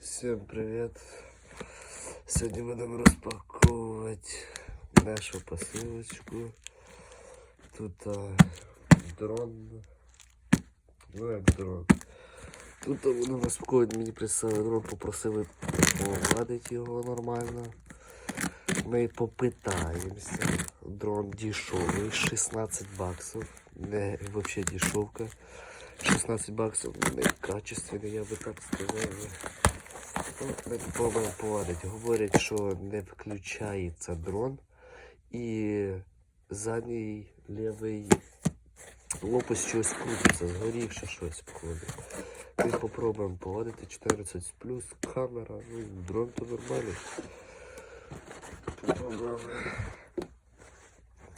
Всем привет! Сегодня будем распаковывать нашу посылочку. Тут а, дрон. Ну як дрон. Тут а, будемо розпаковувати, мені прислали дрон, попросили погладити його нормально. Ми попитаємося. Дрон дешевий, 16 баксів. Не вообще дешевка. 16 баксів, не качественний, я би так сказав. Повадити. Говорять, що не включається дрон і задній лівий лопасть щось крутиться, згорівше щось походить. Ми попробуємо повадити 14 плюс, камера, ну дрон то нормальний. Попробуємо.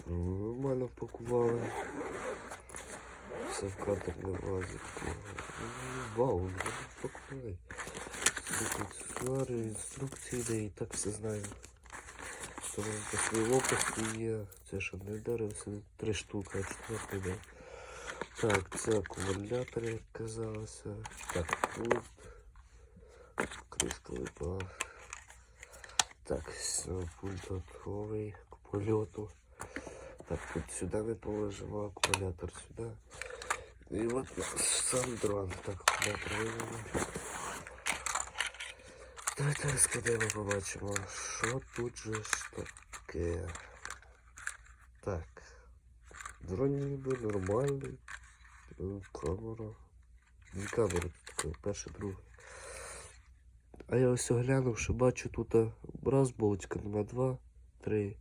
Ну, Нормально пакували. Все в кадр не влазить. Вау, пакували. Тут аксесуари, інструкції, де і так все знаю. Тому такі лопасті є. Це що не вдарився, три штуки, а четвертий де. Так, це акумулятор, як казалося. Так, тут. Кришка випала. Так, все, пульт готовий к польоту. Так, тут сюди ми положимо акумулятор сюди. І от наш сам дрон. Так, акумулятор вивели. Давайте розкладемо, побачимо, що тут же ж таке. Так. Дрон ніби нормальний. Е, Камера. Дві камери тут таке, перше, друге. А я ось оглянув, що бачу тут а, раз болтика нема, два, три.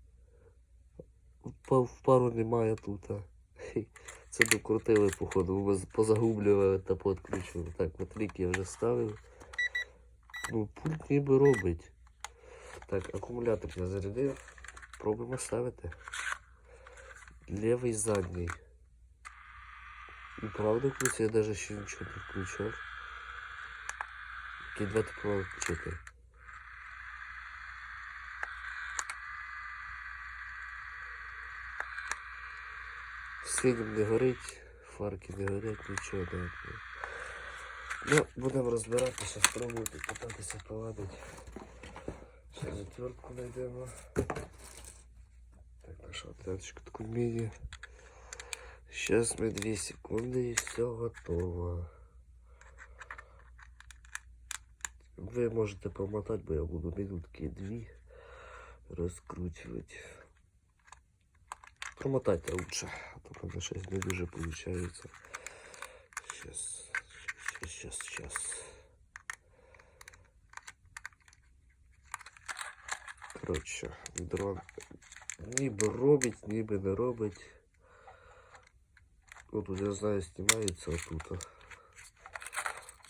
В пару немає тут. Це докрутили, походу, позагублювали та пооткручували. Так, батарейки я вже ставив. Ну, пульт ніби робить. Так, акумулятор я зарядив. Пробуємо ставити. Лівий задній. І правда крутиться, я навіть ще нічого не включав. Окей, давайте пробуємо включити. Синім не горить, фарки не горять, нічого не. Ну, будемо розбиратися, спробувати питатися поладити. Ще затвертку знайдемо. Так, наша отверточка таку міні. Сейчас ми 2 секунди і все готово. Ви можете помотати, бо я буду минутки дві розкручувати. Промотайте лучше, а то мене щось не дуже виходить. Сейчас, сейчас, сейчас. Коротше, дрон ніби робить, ніби не робить. Ну тут я знаю, знімається отут.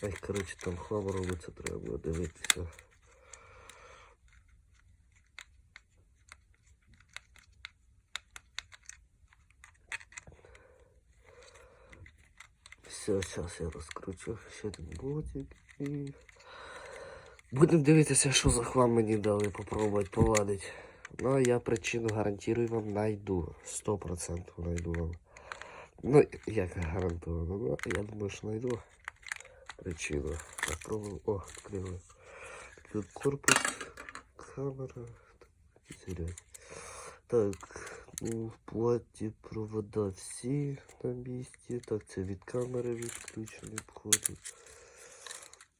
Ай, коротше, там хлам робиться, треба було дивитися. Все, зараз я розкручу ще один ботик і будемо дивитися, що за хлам мені дали, попробувати поладити. Ну, я причину гарантую вам найду. 100% найду вам. Ну, як гарантовано, ну, я думаю, що найду причину. Попробую. О. Тут корпус, камера. Так, в платі провода всі на місці. Так, це від камери відключений входить.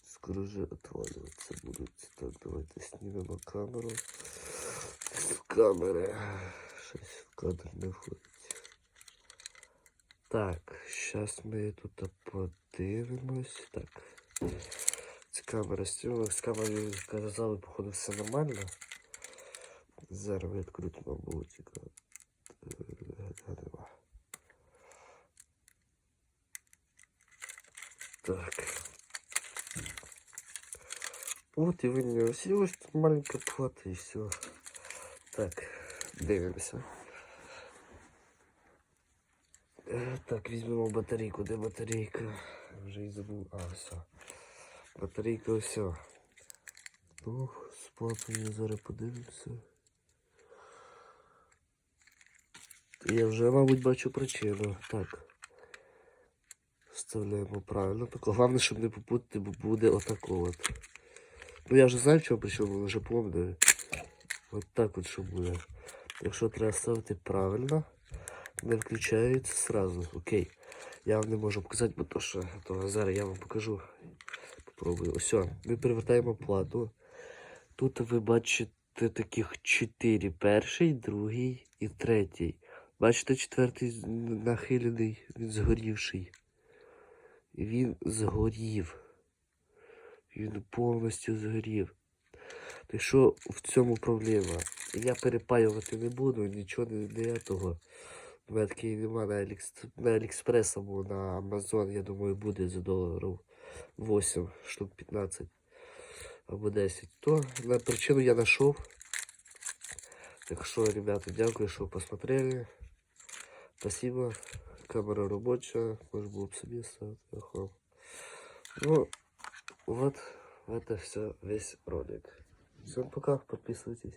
Скоро вже відвалюватися будуть. Так, давайте знімемо камеру. З камери. Щось в кадр не входить. Так, зараз ми тут подивимось. Так. Це камера стіла. З камерою казали, походу, все нормально. Зараз відкрутимо. Нема. Так. От і винялось. І ось тут маленька плата і все. Так, дивимося. Е, Так, візьмемо батарейку. Де батарейка? Вже і забув. А, все. Батарейка все. Ну, з платою зараз подивимося. Я вже, мабуть, бачу причину. Так. Вставляємо правильно. Так, головне, щоб не попутати, бо буде отако от. Ну я вже знаю, що причому вже помню. От так от що буде. Якщо треба ставити правильно, не включається сразу. Окей. Я вам не можу показати, бо то що то зараз я вам покажу. Попробую. Ось, ми перевертаємо плату. Тут ви бачите таких чотири. Перший, другий і третій. Бачите, четвертий нахилений, він згорівший. Він згорів. Він повністю згорів. Так що в цьому проблема? Я перепаювати не буду, нічого не, не того. У мене нема на, Алікс... на Алікспрес або на Амазон, я думаю, буде за доларів 8, штук 15 або 10. То на причину я знайшов. Так що, ребята, дякую, що посмотрели. Спасибо Камера робочая. Можно было бы себе ставить. охуел. Ну, вот это все, весь ролик. Всем пока, подписывайтесь.